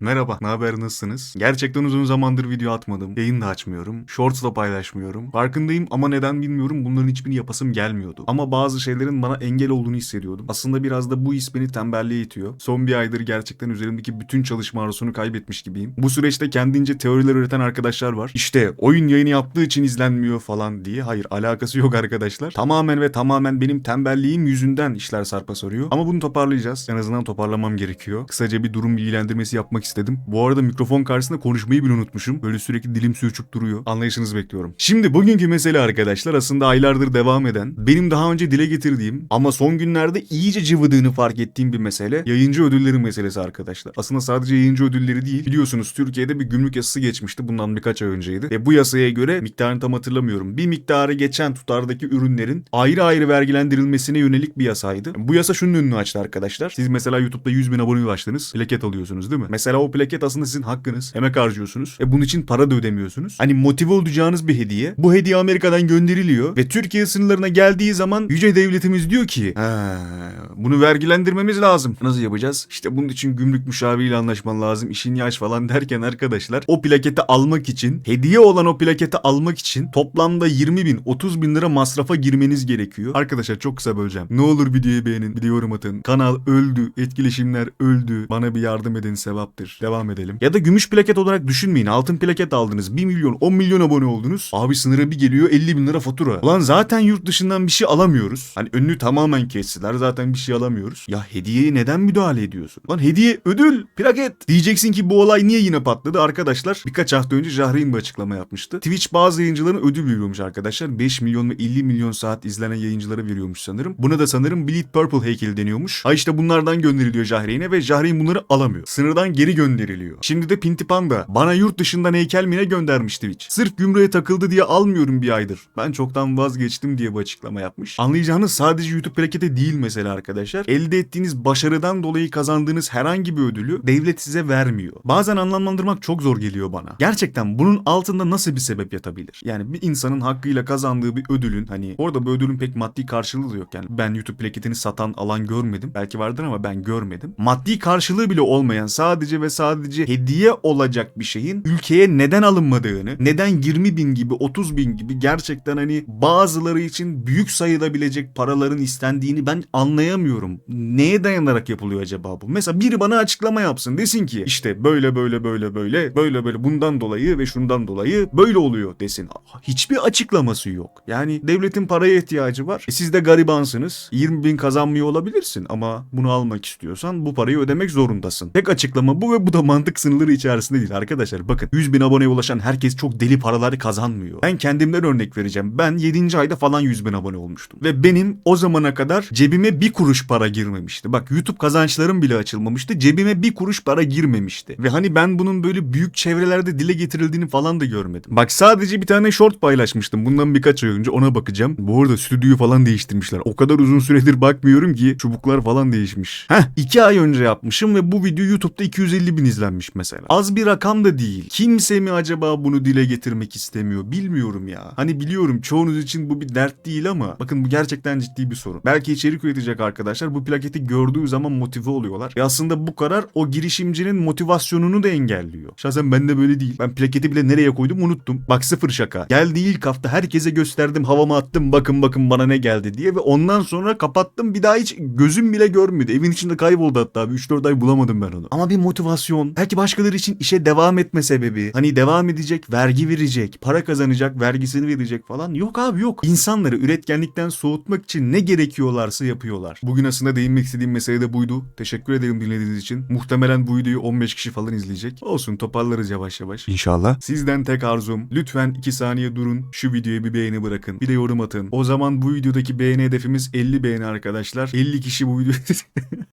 Merhaba, ne haber nasılsınız? Gerçekten uzun zamandır video atmadım. Yayın da açmıyorum. Shorts da paylaşmıyorum. Farkındayım ama neden bilmiyorum bunların hiçbirini yapasım gelmiyordu. Ama bazı şeylerin bana engel olduğunu hissediyordum. Aslında biraz da bu his beni tembelliğe itiyor. Son bir aydır gerçekten üzerimdeki bütün çalışma arzusunu kaybetmiş gibiyim. Bu süreçte kendince teoriler üreten arkadaşlar var. İşte oyun yayını yaptığı için izlenmiyor falan diye. Hayır alakası yok arkadaşlar. Tamamen ve tamamen benim tembelliğim yüzünden işler sarpa sarıyor. Ama bunu toparlayacağız. En azından toparlamam gerekiyor. Kısaca bir durum bilgilendirmesi yapmak istedim. Bu arada mikrofon karşısında konuşmayı bile unutmuşum. Böyle sürekli dilim sürçüp duruyor. Anlayışınızı bekliyorum. Şimdi bugünkü mesele arkadaşlar aslında aylardır devam eden, benim daha önce dile getirdiğim ama son günlerde iyice cıvıdığını fark ettiğim bir mesele. Yayıncı ödülleri meselesi arkadaşlar. Aslında sadece yayıncı ödülleri değil. Biliyorsunuz Türkiye'de bir gümrük yasası geçmişti. Bundan birkaç ay önceydi. Ve bu yasaya göre miktarını tam hatırlamıyorum. Bir miktarı geçen tutardaki ürünlerin ayrı ayrı vergilendirilmesine yönelik bir yasaydı. Bu yasa şunun önünü açtı arkadaşlar. Siz mesela YouTube'da 100 bin abone ulaştınız. Plaket alıyorsunuz değil mi? Mesela o plaket aslında sizin hakkınız. Emek harcıyorsunuz. E bunun için para da ödemiyorsunuz. Hani motive olacağınız bir hediye. Bu hediye Amerika'dan gönderiliyor. Ve Türkiye sınırlarına geldiği zaman yüce devletimiz diyor ki "Ha, bunu vergilendirmemiz lazım. Nasıl yapacağız? İşte bunun için gümrük müşaviriyle anlaşman lazım. İşini aç falan derken arkadaşlar o plaketi almak için hediye olan o plaketi almak için toplamda 20 bin 30 bin lira masrafa girmeniz gerekiyor. Arkadaşlar çok kısa böleceğim. Ne olur videoyu beğenin, de yorum atın. Kanal öldü, etkileşimler öldü. Bana bir yardım edin sevaptır. Devam edelim. Ya da gümüş plaket olarak düşünmeyin. Altın plaket aldınız. 1 milyon, 10 milyon abone oldunuz. Abi sınıra bir geliyor 50 bin lira fatura. Ulan zaten yurt dışından bir şey alamıyoruz. Hani önünü tamamen kestiler. Zaten bir şey alamıyoruz. Ya hediyeye neden müdahale ediyorsun? Lan hediye, ödül, plaket. Diyeceksin ki bu olay niye yine patladı? Arkadaşlar birkaç hafta önce Jahreyn bir açıklama yapmıştı. Twitch bazı yayıncıların ödül veriyormuş arkadaşlar. 5 milyon ve 50 milyon saat izlenen yayıncılara veriyormuş sanırım. Buna da sanırım Bleed Purple heykeli deniyormuş. Ha işte bunlardan gönderiliyor Jahreyn'e ve Jahreyn bunları alamıyor. Sınırdan geri gönderiliyor. Şimdi de Pinti Panda bana yurt dışından heykel mi ne göndermiş Twitch. Sırf gümrüğe takıldı diye almıyorum bir aydır. Ben çoktan vazgeçtim diye bu açıklama yapmış. Anlayacağınız sadece YouTube plakete değil mesela arkadaşlar. Elde ettiğiniz başarıdan dolayı kazandığınız herhangi bir ödülü devlet size vermiyor. Bazen anlamlandırmak çok zor geliyor bana. Gerçekten bunun altında nasıl bir sebep yatabilir? Yani bir insanın hakkıyla kazandığı bir ödülün hani orada bu ödülün pek maddi karşılığı da yok. Yani ben YouTube plaketini satan alan görmedim. Belki vardır ama ben görmedim. Maddi karşılığı bile olmayan sadece ve sadece hediye olacak bir şeyin ülkeye neden alınmadığını, neden 20 bin gibi 30 bin gibi gerçekten hani bazıları için büyük sayılabilecek paraların istendiğini ben anlayamıyorum. Neye dayanarak yapılıyor acaba bu? Mesela biri bana açıklama yapsın desin ki işte böyle böyle böyle böyle böyle böyle bundan dolayı ve şundan dolayı böyle oluyor desin. Hiçbir açıklaması yok. Yani devletin paraya ihtiyacı var. E siz de garibansınız. 20 bin kazanmıyor olabilirsin ama bunu almak istiyorsan bu parayı ödemek zorundasın. Tek açıklama bu ve bu da mantık sınırları içerisinde değil arkadaşlar. Bakın 100 bin aboneye ulaşan herkes çok deli paraları kazanmıyor. Ben kendimden örnek vereceğim. Ben 7. ayda falan 100 bin abone olmuştum. Ve benim o zamana kadar cebime bir kuruş para girmemişti. Bak YouTube kazançlarım bile açılmamıştı. Cebime bir kuruş para girmemişti. Ve hani ben bunun böyle büyük çevrelerde dile getirildiğini falan da görmedim. Bak sadece bir tane short paylaşmıştım. Bundan birkaç ay önce ona bakacağım. Bu arada stüdyoyu falan değiştirmişler. O kadar uzun süredir bakmıyorum ki çubuklar falan değişmiş. Heh 2 ay önce yapmışım ve bu video YouTube'da 250 bin izlenmiş mesela. Az bir rakam da değil. Kimse mi acaba bunu dile getirmek istemiyor? Bilmiyorum ya. Hani biliyorum çoğunuz için bu bir dert değil ama bakın bu gerçekten ciddi bir sorun. Belki içerik üretecek arkadaşlar bu plaketi gördüğü zaman motive oluyorlar. Ve aslında bu karar o girişimcinin motivasyonunu da engelliyor. Şahsen ben de böyle değil. Ben plaketi bile nereye koydum unuttum. Bak sıfır şaka. Geldiği ilk hafta herkese gösterdim havama attım bakın bakın bana ne geldi diye ve ondan sonra kapattım bir daha hiç gözüm bile görmedi. Evin içinde kayboldu hatta. 3-4 ay bulamadım ben onu. Ama bir motivasyon. Belki başkaları için işe devam etme sebebi. Hani devam edecek, vergi verecek, para kazanacak, vergisini verecek falan. Yok abi yok. İnsanları üretkenlikten soğutmak için ne gerekiyorlarsa yapıyorlar. Bugün aslında değinmek istediğim mesele de buydu. Teşekkür ederim dinlediğiniz için. Muhtemelen bu videoyu 15 kişi falan izleyecek. Olsun toparlarız yavaş yavaş. İnşallah. Sizden tek arzum lütfen 2 saniye durun. Şu videoya bir beğeni bırakın. Bir de yorum atın. O zaman bu videodaki beğeni hedefimiz 50 beğeni arkadaşlar. 50 kişi bu videoyu